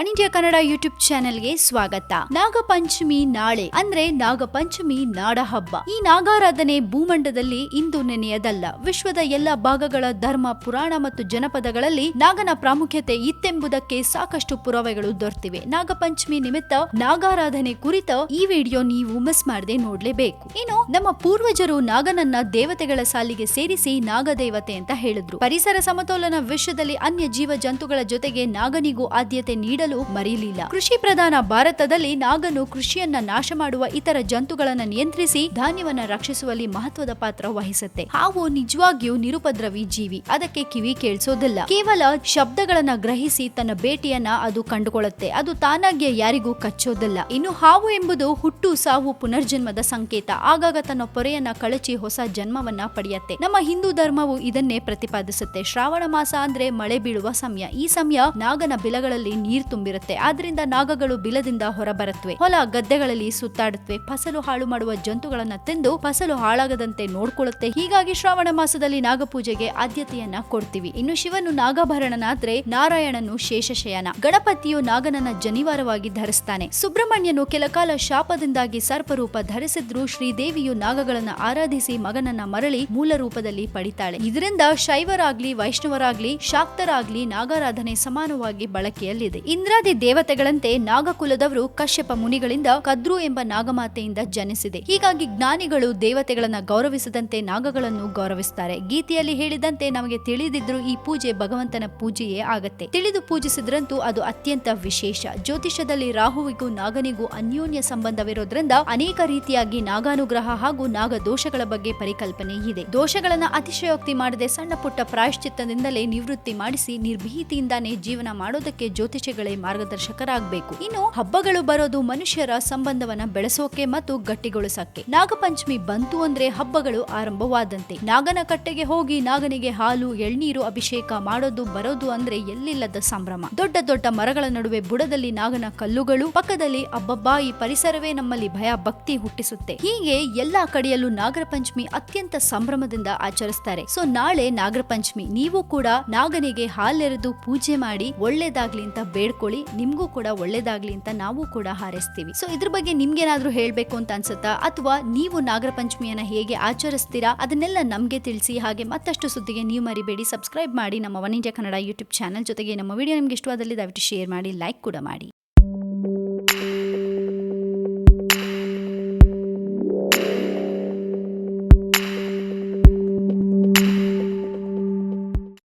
One India Kannada YouTube ಚಾನೆಲ್ಗೆ ಸ್ವಾಗತ. ನಾಗಪಂಚಮಿ ನಾಳೆ, ಅಂದ್ರೆ ನಾಗಪಂಚಮಿ ನಾಡ ಹಬ್ಬ ಈ ನಾಗಾರಾಧನೆ ಭೂಮಂಡದಲ್ಲಿ ಇಂದು ನೆನೆಯದಲ್ಲ. ವಿಶ್ವದ ಎಲ್ಲ ಭಾಗಗಳ ಧರ್ಮ, ಪುರಾಣ ಮತ್ತು ಜನಪದಗಳಲ್ಲಿ ನಾಗನ ಪ್ರಾಮುಖ್ಯತೆ ಇತ್ತೆಂಬುದಕ್ಕೆ ಸಾಕಷ್ಟು ಪುರಾವೆಗಳು ದೊರೆತಿವೆ. ನಾಗಪಂಚಮಿ ನಿಮಿತ್ತ ನಾಗಾರಾಧನೆ ಕುರಿತ ಈ ವಿಡಿಯೋ ನೀವು ಮಿಸ್ ಮಾಡದೆ ನೋಡ್ಲೇಬೇಕು. ಇನ್ನು ನಮ್ಮ ಪೂರ್ವಜರು ನಾಗನನ್ನ ದೇವತೆಗಳ ಸಾಲಿಗೆ ಸೇರಿಸಿ ನಾಗದೇವತೆ ಅಂತ ಹೇಳಿದ್ರು. ಪರಿಸರ ಸಮತೋಲನ ವಿಶ್ವದಲ್ಲಿ ಅನ್ಯ ಜೀವ ಜಂತುಗಳ ಜೊತೆಗೆ ನಾಗನಿಗೂ ಆದ್ಯತೆ ನೀಡಲು ಮರೆಯಲಿಲ್ಲ. ಕೃಷಿ ಪ್ರಧಾನ ಭಾರತದಲ್ಲಿ ನಾಗನು ಕೃಷಿಯನ್ನ ನಾಶ ಮಾಡುವ ಇತರ ಜಂತುಗಳನ್ನ ನಿಯಂತ್ರಿಸಿ ಧಾನ್ಯವನ್ನ ರಕ್ಷಿಸುವಲ್ಲಿ ಮಹತ್ವದ ಪಾತ್ರ ವಹಿಸುತ್ತೆ. ಹಾವು ನಿಜವಾಗಿಯೂ ನಿರುಪದ್ರವಿ ಜೀವಿ. ಅದಕ್ಕೆ ಕಿವಿ ಕೇಳಿಸೋದಿಲ್ಲ. ಕೇವಲ ಶಬ್ದಗಳನ್ನ ಗ್ರಹಿಸಿ ತನ್ನ ಭೇಟಿಯನ್ನ ಅದು ಕಂಡುಕೊಳ್ಳುತ್ತೆ. ಅದು ತಾನಾಗಿಯೇ ಯಾರಿಗೂ ಕಚ್ಚೋದಿಲ್ಲ. ಇನ್ನು ಹಾವು ಎಂಬುದು ಹುಟ್ಟು ಸಾವು ಪುನರ್ಜನ್ಮದ ಸಂಕೇತ. ಆಗಾಗ ತನ್ನ ಪೊರೆಯನ್ನ ಕಳಚಿ ಹೊಸ ಜನ್ಮವನ್ನ ಪಡೆಯುತ್ತೆ. ನಮ್ಮ ಹಿಂದೂ ಧರ್ಮವು ಇದನ್ನೇ ಪ್ರತಿಪಾದಿಸುತ್ತೆ. ಶ್ರಾವಣ ಮಾಸ ಅಂದ್ರೆ ಮಳೆ ಬೀಳುವ ಸಮಯ. ಈ ಸಮಯ ನಾಗನ ಬಿಲಗಳಲ್ಲಿ ನೀರ್ ತುಂಬಿರುತ್ತೆ. ಆದ್ರಿಂದ ನಾಗಗಳು ಬಿಲದಿಂದ ಹೊರಬರುತ್ತವೆ. ಹೊಲ ಗದ್ದೆಗಳಲ್ಲಿ ಸುತ್ತಾಡುತ್ತವೆ. ಫಸಲು ಹಾಳು ಮಾಡುವ ಜಂತುಗಳನ್ನ ತಿಂದು ಫಸಲು ಹಾಳಾಗದಂತೆ ನೋಡ್ಕೊಳ್ಳುತ್ತೆ. ಹೀಗಾಗಿ ಶ್ರಾವಣ ಮಾಸದಲ್ಲಿ ನಾಗಪೂಜೆಗೆ ಆದ್ಯತೆಯನ್ನ ಕೊಡ್ತೀವಿ. ಇನ್ನು ಶಿವನು ನಾಗಾಭರಣನಾದ್ರೆ ನಾರಾಯಣನು ಶೇಷಶಯನ. ಗಣಪತಿಯು ನಾಗನನ್ನ ಜನಿವಾರವಾಗಿ ಧರಿಸ್ತಾನೆ. ಸುಬ್ರಹ್ಮಣ್ಯನು ಕೆಲಕಾಲ ಶಾಪದಿಂದಾಗಿ ಸರ್ಪರೂಪ ಧರಿಸಿದ್ರು ಶ್ರೀದೇವಿಯು ನಾಗಗಳನ್ನ ಆರಾಧಿಸಿ ಮಗನನ್ನ ಮರಳಿ ಮೂಲ ರೂಪದಲ್ಲಿ ಪಡಿತಾಳೆ. ಇದರಿಂದ ಶೈವರಾಗ್ಲಿ, ವೈಷ್ಣವರಾಗ್ಲಿ, ಶಾಕ್ತರಾಗ್ಲಿ ನಾಗಾರಾಧನೆ ಸಮಾನವಾಗಿ ಬಳಕೆಯಲ್ಲಿದೆ. ಇಂದ್ರಾದಿ ದೇವತೆಗಳಂತೆ ನಾಗಕುಲದವರು ಕಶ್ಯಪ ಮುನಿಗಳಿಂದ ಕದ್ರು ಎಂಬ ನಾಗಮಾತೆಯಿಂದ ಜನಿಸಿದೆ. ಹೀಗಾಗಿ ಜ್ಞಾನಿಗಳು ದೇವತೆಗಳನ್ನ ಗೌರವಿಸದಂತೆ ನಾಗಗಳನ್ನು ಗೌರವಿಸುತ್ತಾರೆ ಗೀತೆಯಲ್ಲಿ ಹೇಳಿದಂತೆ ನಮಗೆ ತಿಳಿದಿದ್ರು ಈ ಪೂಜೆ ಭಗವಂತನ ಪೂಜೆಯೇ ಆಗತ್ತೆ. ತಿಳಿದು ಪೂಜಿಸಿದ್ರಂತೂ ಅದು ಅತ್ಯಂತ ವಿಶೇಷ. ಜ್ಯೋತಿಷದಲ್ಲಿ ರಾಹುವಿಗೂ ನಾಗನಿಗೂ ಅನ್ಯೋನ್ಯ ಸಂಬಂಧವಿರೋದ್ರಿಂದ ಅನೇಕ ರೀತಿಯಾಗಿ ನಾಗಾನುಗ್ರಹ ಹಾಗೂ ನಾಗ ದೋಷಗಳ ಬಗ್ಗೆ ಪರಿಕಲ್ಪನೆ ಇದೆ. ದೋಷಗಳನ್ನ ಅತಿಶಯೋಕ್ತಿ ಮಾಡದೆ ಸಣ್ಣ ಪುಟ್ಟ ಪ್ರಾಯಶ್ಚಿತ್ತದಿಂದಲೇ ನಿವೃತ್ತಿ ಮಾಡಿಸಿ ನಿರ್ಭೀತಿಯಿಂದಾನೇ ಜೀವನ ಮಾಡೋದಕ್ಕೆ ಜ್ಯೋತಿಷಿಗಳೇ ಮಾರ್ಗದರ್ಶಕರಾಗಬೇಕು. ಇನ್ನು ಹಬ್ಬಗಳು ಬರೋದು ಮನುಷ್ಯರ ಸಂಬಂಧವನ್ನ ಬೆಳೆಸೋಕೆ ಮತ್ತು ಗಟ್ಟಿಗೊಳಿಸಕ್ಕೆ. ನಾಗಪಂಚಮಿ ಬಂತು ಅಂದ್ರೆ ಹಬ್ಬಗಳು ಆರಂಭವಾದಂತೆ. ನಾಗನ ಕಟ್ಟೆಗೆ ಹೋಗಿ ನಾಗನಿಗೆ ಹಾಲು, ಎಳ್ನೀರು ಅಭಿಷೇಕ ಮಾಡೋದು ಬರೋದು ಅಂದ್ರೆ ಎಲ್ಲಿಲ್ಲದ ಸಂಭ್ರಮ. ದೊಡ್ಡ ದೊಡ್ಡ ಮರಗಳ ನಡುವೆ ಬುಡದಲ್ಲಿ ನಾಗನ ಕಲ್ಲುಗಳು, ಪಕ್ಕದಲ್ಲಿ ಅಬ್ಬಬ್ಬಾ ಈ ಪರಿಸರವೇ ನಮ್ಮಲ್ಲಿ ಭಯ ಭಕ್ತಿ ಹುಟ್ಟಿಸುತ್ತೆ. ಹೀಗೆ ಎಲ್ಲಾ ಕಡೆಯಲ್ಲೂ ನಾಗರ ಪಂಚಮಿ ಅತ್ಯಂತ ಸಂಭ್ರಮದಿಂದ ಆಚರಿಸ್ತಾರೆ. ಸೊ ನಾಳೆ ನಾಗರ ಪಂಚಮಿ ನೀವು ಕೂಡ ನಾಗನಿಗೆ ಹಾಲೆರೆದು ಪೂಜೆ ಮಾಡಿ ಒಳ್ಳೇದಾಗ್ಲಿ ಅಂತ ಬೇಡ್ಕೊಳ್ಳಿ ನಿಮ್ಗೂ ಕೂಡ ಒಳ್ಳೇದಾಗ್ಲಿ ಅಂತ ನಾವು ಕೂಡ ಹಾರೈಸ್ತೀವಿ. ಸೊ ಇದ್ರ ಬಗ್ಗೆ ನಿಮ್ಗೇನಾದ್ರೂ ಹೇಳ್ಬೇಕು ಅಂತ ಅನ್ಸುತ್ತಾ? ಅಥವಾ ನೀವು ನಾಗರ ಪಂಚಮಿಯನ್ನ ಹೇಗೆ ಆಚರಿಸ್ತೀರಾ? ಅದನ್ನೆಲ್ಲ ನಮ್ಗೆ ತಿಳಿಸಿ, ಹಾಗೆ ಮತ್ತಷ್ಟು ಸುದ್ದಿಗೆ ನೀವು ಮರಿಬೇಡಿ. ಸಬ್ಸ್ಕ್ರೈಬ್ ಮಾಡಿ ನಮ್ಮ one India Kannada YouTube channel ಜೊತೆಗೆ ನಮ್ಮ ವಿಡಿಯೋ ನಿಮ್ಗೆ ಇಷ್ಟವಾದಲ್ಲಿ ದಯವಿಟ್ಟು ಶೇರ್ ಮಾಡಿ ಲೈಕ್ ಕೂಡ ಮಾಡಿ.